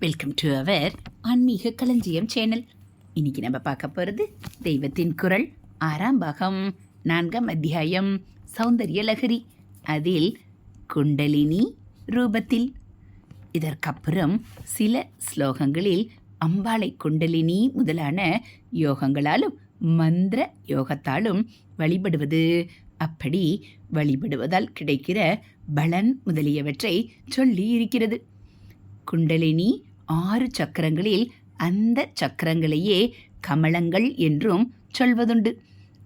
Welcome to our ஆன்மீக களஞ்சியம் channel இன்னைக்கு நம்ம பார்க்க போகிறது தெய்வத்தின் குரல் ஆறாம் பாகம் நான்காம் அத்தியாயம் சௌந்தர்ய லகரி அதில் குண்டலினி ரூபத்தில். இதற்கப்புறம் சில ஸ்லோகங்களில் அம்பாளை குண்டலினி முதலான யோகங்களாலும் மந்திர யோகத்தாலும் வழிபடுவது. அப்படி வழிபடுவதால் கிடைக்கிற பலன் முதலியவற்றை சொல்லி இருக்கிறது. குண்டலினி ஆறு சக்கரங்களில் அந்த சக்கரங்களையே கமலங்கள் என்றும் சொல்வதுண்டு.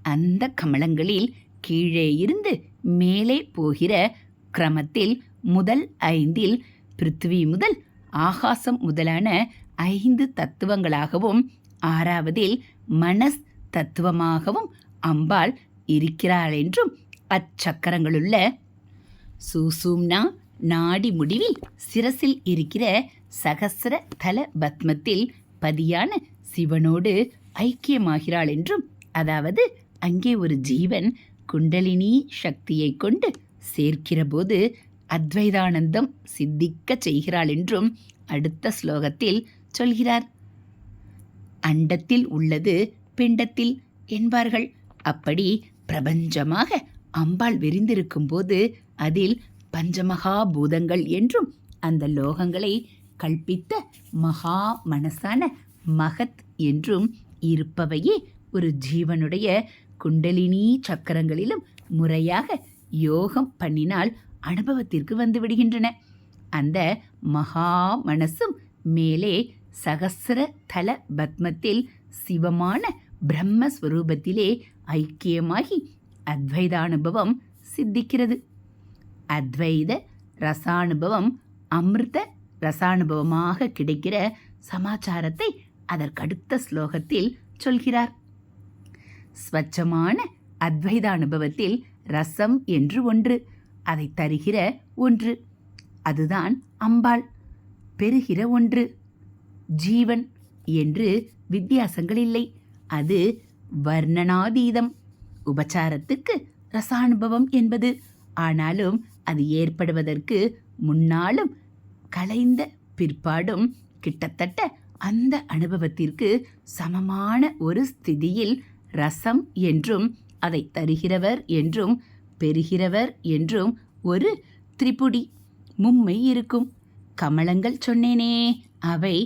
அந்த கமலங்களில் கீழே இருந்து மேலே போகிற கிரமத்தில் முதல் ஐந்தில் பிருத்திவி முதல் ஆகாசம் முதலான ஐந்து தத்துவங்களாகவும் ஆறாவதில் மனஸ் தத்துவமாகவும் அம்பாள் இருக்கிறாள் என்றும் அச்சக்கரங்களுள்ள சூசூம்னா நாடி முடிவில் சிரசில் இருக்கிற சகசிர தல பத்மத்தில் பதியான சிவனோடு ஐக்கியமாகிறாள் என்றும் அதாவது அங்கே ஒரு ஜீவன் குண்டலினி சக்தியை கொண்டு சேர்க்கிறபோது அத்வைதானந்தம் சித்திக்கச் செய்கிறாள் என்றும் அடுத்த ஸ்லோகத்தில் சொல்கிறார். அண்டத்தில் உள்ளது பிண்டத்தில் என்பார்கள். அப்படி பிரபஞ்சமாக அம்பாள் விரிந்திருக்கும் போது அதில் பஞ்சமகா பூதங்கள் என்றும் அந்த லோகங்களை கல்பித்த மகா மனசான மகத் என்றும் இருப்பவையே ஒரு ஜீவனுடைய குண்டலினி சக்கரங்களிலும் முறையாக யோகம் பண்ணினால் அனுபவத்திற்கு வந்து விடுகின்றன. அந்த மகா மனசும் மேலே சகசர தல பத்மத்தில் சிவமான பிரம்மஸ்வரூபத்திலே ஐக்கியமாகி அத்வைதானுபவம் சித்திக்கிறது. அத்வைத ரசானுபவம் அமிர்த ரசானுபவமாக கிடைக்கிற சமாச்சாரத்தை அதற்கடுத்த ஸ்லோகத்தில் சொல்கிறார். ஸ்வச்சமான அத்வைத அனுபவத்தில் ரசம் என்று ஒன்று அதை தருகிற ஒன்று அதுதான் அம்பாள் பெறுகிற ஒன்று ஜீவன் என்று வித்தியாசங்கள் இல்லை. அது வர்ணனாதீதம் உபச்சாரத்துக்கு ரசானுபவம் என்பது. ஆனாலும் அது ஏற்படுவதற்கு முன்னாலும் கலைந்த பிற்பாடும் கிட்டத்தட்ட அந்த அனுபவத்திற்கு சமமான ஒரு ஸ்திதியில் ரசம் என்றும் அதை தருகிறவர் என்றும் பெறுகிறவர் என்றும் ஒரு திரிபுடி மும்மை இருக்கும். கமலங்கள் சொன்னேனே அவை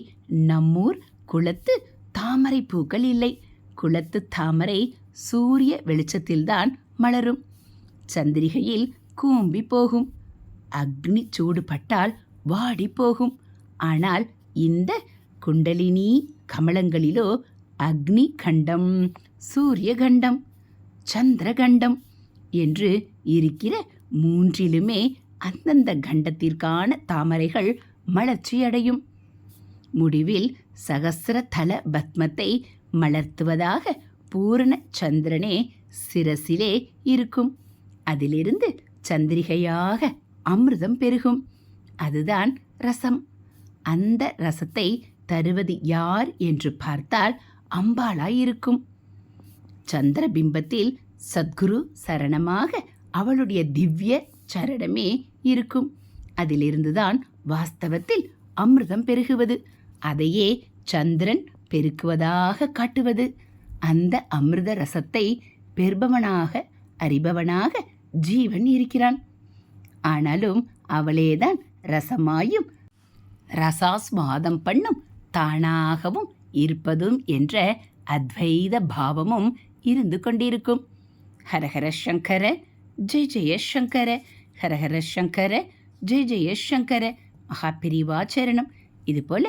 நம்மூர் குளத்து தாமரை பூக்கள் இல்லை. குளத்து தாமரை சூரிய வெளிச்சத்தில்தான் மலரும். சந்திரிகையில் கூம்பி போகும். அக்னி சூடுபட்டால் வாடி போகும் ஆனால் இந்த குண்டலினி கமலங்களிலோ அக்னி கண்டம் சூரிய கண்டம் சந்திரகண்டம் என்று இருக்கிற மூன்றிலுமே அந்தந்த கண்டத்திற்கான தாமரைகள் மலர்ச்சியடையும். முடிவில் சகசிர தல பத்மத்தை மலர்த்துவதாக பூரண சந்திரனே சிரசிலே இருக்கும். அதிலிருந்து சந்திரிகையாக அமிர்தம் பெருகும். அதுதான் ரசம். அந்த ரசத்தை தருவது யார் என்று பார்த்தால் அம்பாளாய் இருக்கும் சந்திர பிம்பத்தில் சத்குரு சரணமாக அவளுடைய திவ்ய சரணமே இருக்கும். அதிலிருந்துதான் வாஸ்தவத்தில் அமிர்தம் பெருகுவது. அதையே சந்திரன் பெருக்குவதாக காட்டுவது. அந்த அமிர்த ரசத்தை பெறுபவனாக அறிபவனாக ஜீவன் இருக்கிறான். ஆனாலும் அவளேதான் ரசமாயும் ரசாஸ்வாதம் பண்ணும் தானாகவும் இருப்பதும் என்ற அத்வைத பாவமும் இருந்து கொண்டிருக்கும். ஹரஹர சங்கர ஜெய் ஜெயசங்கர ஹரஹர சங்கர ஜெய் ஜெயசங்கர மகாபிரிவாச்சரணம் இதுபோல்